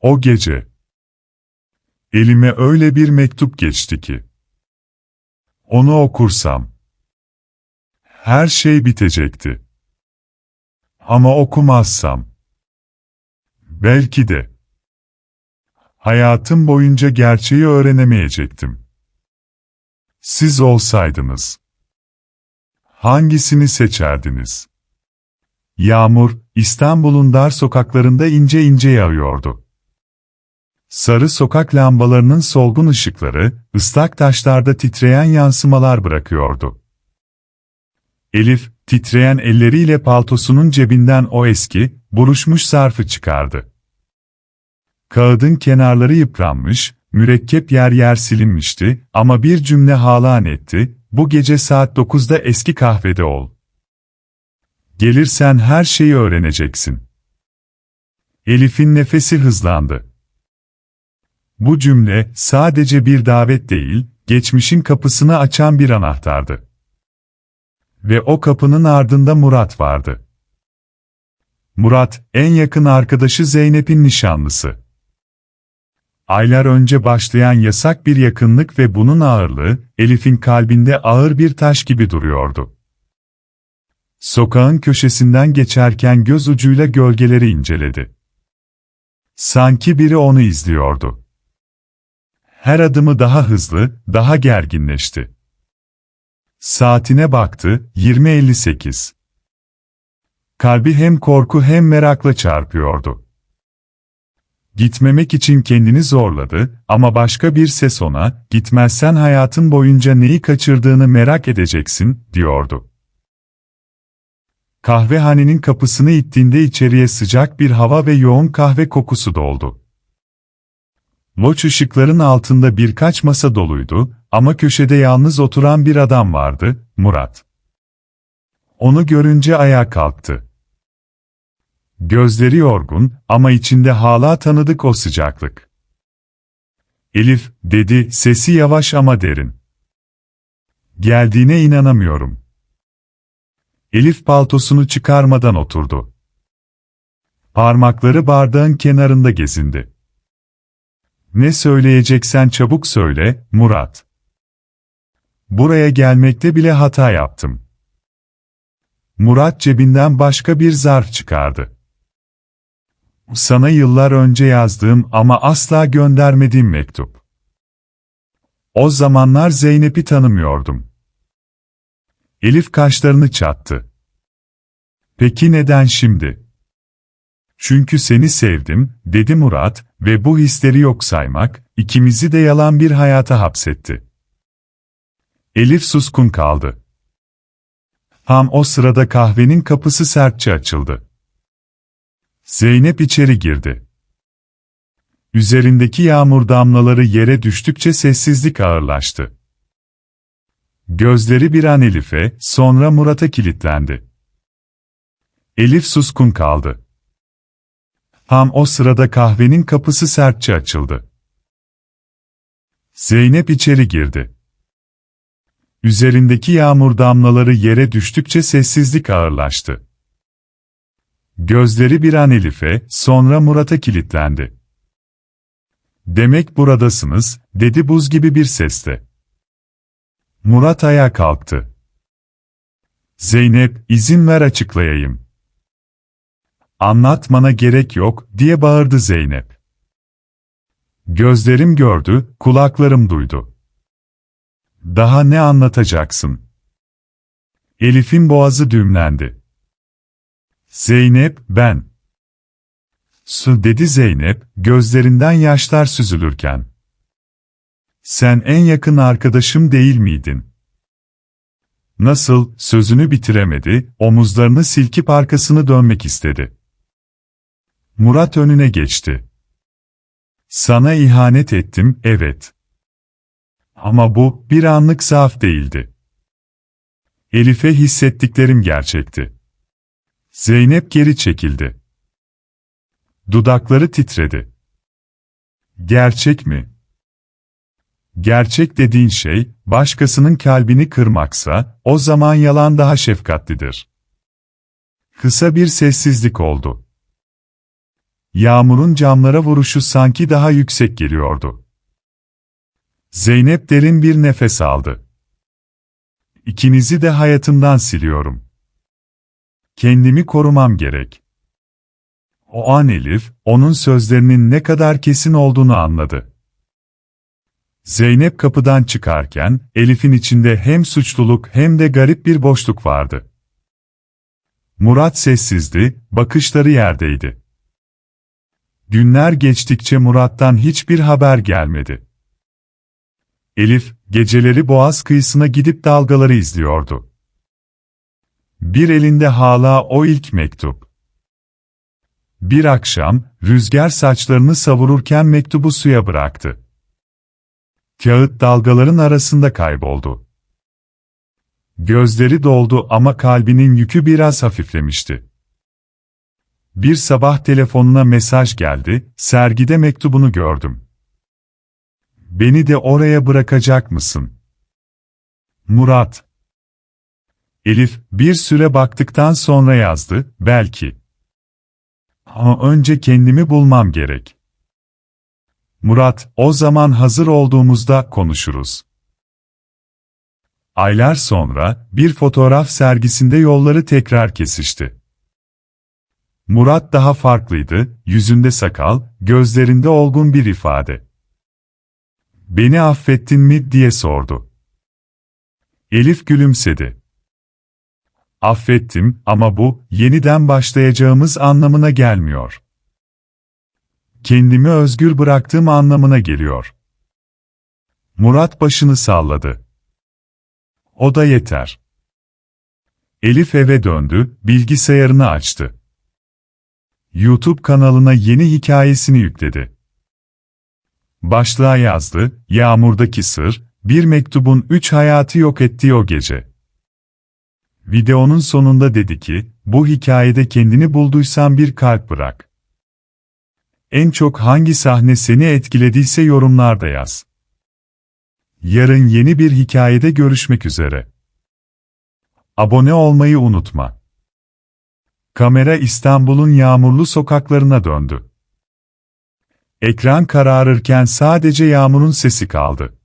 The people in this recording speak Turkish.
O gece. Elime öyle bir mektup geçti ki. Onu okursam. Her şey bitecekti. Ama okumazsam. Belki de. Hayatım boyunca gerçeği öğrenemeyecektim. Siz olsaydınız. Hangisini seçerdiniz? Yağmur, İstanbul'un dar sokaklarında ince ince yağıyordu. Sarı sokak lambalarının solgun ışıkları, ıslak taşlarda titreyen yansımalar bırakıyordu. Elif, titreyen elleriyle paltosunun cebinden o eski, buruşmuş zarfı çıkardı. Kağıdın kenarları yıpranmış, mürekkep yer yer silinmişti ama bir cümle halan etti, bu gece saat 9'da eski kahvede ol. Gelirsen her şeyi öğreneceksin. Elif'in nefesi hızlandı. Bu cümle sadece bir davet değil, geçmişin kapısını açan bir anahtardı. Ve o kapının ardında Murat vardı. Murat, en yakın arkadaşı Zeynep'in nişanlısı. Aylar önce başlayan yasak bir yakınlık ve bunun ağırlığı, Elif'in kalbinde ağır bir taş gibi duruyordu. Sokağın köşesinden geçerken göz ucuyla gölgeleri inceledi. Sanki biri onu izliyordu. Her adımı daha hızlı, daha gerginleşti. Saatine baktı, 20.58. Kalbi hem korku hem merakla çarpıyordu. Gitmemek için kendini zorladı ama başka bir ses ona, gitmezsen hayatın boyunca neyi kaçırdığını merak edeceksin, diyordu. Kahvehanenin kapısını ittiğinde içeriye sıcak bir hava ve yoğun kahve kokusu doldu. Loç ışıkların altında birkaç masa doluydu ama köşede yalnız oturan bir adam vardı, Murat. Onu görünce ayağa kalktı. Gözleri yorgun ama içinde hala tanıdık o sıcaklık. Elif, dedi, sesi yavaş ama derin. Geldiğine inanamıyorum. Elif paltosunu çıkarmadan oturdu. Parmakları bardağın kenarında gezindi. Ne söyleyeceksen çabuk söyle, Murat. Buraya gelmekte bile hata yaptım. Murat cebinden başka bir zarf çıkardı. Sana yıllar önce yazdığım ama asla göndermediğim mektup. O zamanlar Zeynep'i tanımıyordum. Elif kaşlarını çattı. Peki neden şimdi? Çünkü seni sevdim, dedi Murat ve bu hisleri yok saymak, ikimizi de yalan bir hayata hapsetti. Elif suskun kaldı. Tam o sırada kahvenin kapısı sertçe açıldı. Zeynep içeri girdi. Üzerindeki yağmur damlaları yere düştükçe sessizlik ağırlaştı. Gözleri bir an Elif'e, sonra Murat'a kilitlendi. Elif suskun kaldı. Tam o sırada kahvenin kapısı sertçe açıldı. Zeynep içeri girdi. Üzerindeki yağmur damlaları yere düştükçe sessizlik ağırlaştı. Gözleri bir an Elif'e, sonra Murat'a kilitlendi. Demek buradasınız, dedi buz gibi bir sesle. Murat ayağa kalktı. Zeynep, izin ver açıklayayım. Anlatmana gerek yok, diye bağırdı Zeynep. Gözlerim gördü, kulaklarım duydu. Daha ne anlatacaksın? Elif'in boğazı düğümlendi. Zeynep, ben. Su dedi Zeynep, gözlerinden yaşlar süzülürken. Sen en yakın arkadaşım değil miydin? Nasıl, sözünü bitiremedi, omuzlarını silkip arkasını dönmek istedi. Murat önüne geçti. Sana ihanet ettim, evet. Ama bu, bir anlık zaaf değildi. Elif'e hissettiklerim gerçekti. Zeynep geri çekildi. Dudakları titredi. Gerçek mi? Gerçek dediğin şey, başkasının kalbini kırmaksa, o zaman yalan daha şefkatlidir. Kısa bir sessizlik oldu. Yağmurun camlara vuruşu sanki daha yüksek geliyordu. Zeynep derin bir nefes aldı. İkinizi de hayatımdan siliyorum. Kendimi korumam gerek. O an Elif, onun sözlerinin ne kadar kesin olduğunu anladı. Zeynep kapıdan çıkarken, Elif'in içinde hem suçluluk hem de garip bir boşluk vardı. Murat sessizdi, bakışları yerdeydi. Günler geçtikçe Murat'tan hiçbir haber gelmedi. Elif, geceleri boğaz kıyısına gidip dalgaları izliyordu. Bir elinde hala o ilk mektup. Bir akşam, rüzgar saçlarını savururken mektubu suya bıraktı. Kağıt dalgaların arasında kayboldu. Gözleri doldu ama kalbinin yükü biraz hafiflemişti. Bir sabah telefonuna mesaj geldi, sergide mektubunu gördüm. Beni de oraya bırakacak mısın? Murat. Elif, bir süre baktıktan sonra yazdı, belki. Ama önce kendimi bulmam gerek. Murat, o zaman hazır olduğumuzda konuşuruz. Aylar sonra, bir fotoğraf sergisinde yolları tekrar kesişti. Murat daha farklıydı, yüzünde sakal, gözlerinde olgun bir ifade. Beni affettin mi diye sordu. Elif gülümsedi. Affettim ama bu, yeniden başlayacağımız anlamına gelmiyor. Kendimi özgür bıraktığım anlamına geliyor. Murat başını salladı. O da yeter. Elif eve döndü, bilgisayarını açtı. YouTube kanalına yeni hikayesini yükledi. Başlığa yazdı, Yağmurdaki Sır, bir mektubun üç hayatı yok ettiği o gece. Videonun sonunda dedi ki, bu hikayede kendini bulduysan bir kalp bırak. En çok hangi sahne seni etkilediyse yorumlarda yaz. Yarın yeni bir hikayede görüşmek üzere. Abone olmayı unutma. Kamera İstanbul'un yağmurlu sokaklarına döndü. Ekran kararırken sadece yağmurun sesi kaldı.